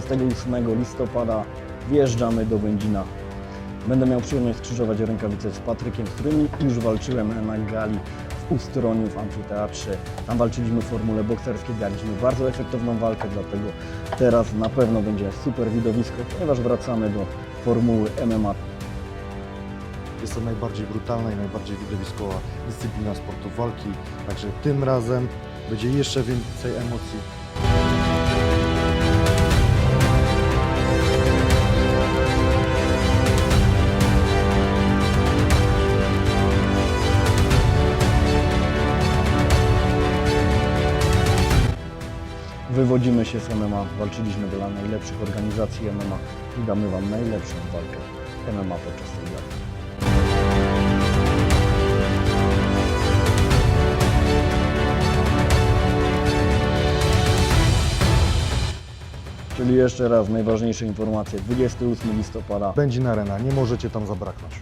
28 listopada wjeżdżamy do Będzina. Będę miał przyjemność skrzyżować rękawice z Patrykiem, z którym już walczyłem na gali w Ustroniu w amfiteatrze. Tam walczyliśmy w formule bokserskiej, daliśmy bardzo efektowną walkę, dlatego teraz na pewno będzie super widowisko, ponieważ wracamy do formuły MMA. Jest to najbardziej brutalna i najbardziej widowiskowa dyscyplina sportu walki, także tym razem będzie jeszcze więcej emocji. Wywodzimy się z MMA, walczyliśmy dla najlepszych organizacji MMA i damy Wam najlepszą walkę MMA podczas tej gali. Czyli jeszcze raz najważniejsze informacje. 28 listopada Będzie na arena, nie możecie tam zabraknąć.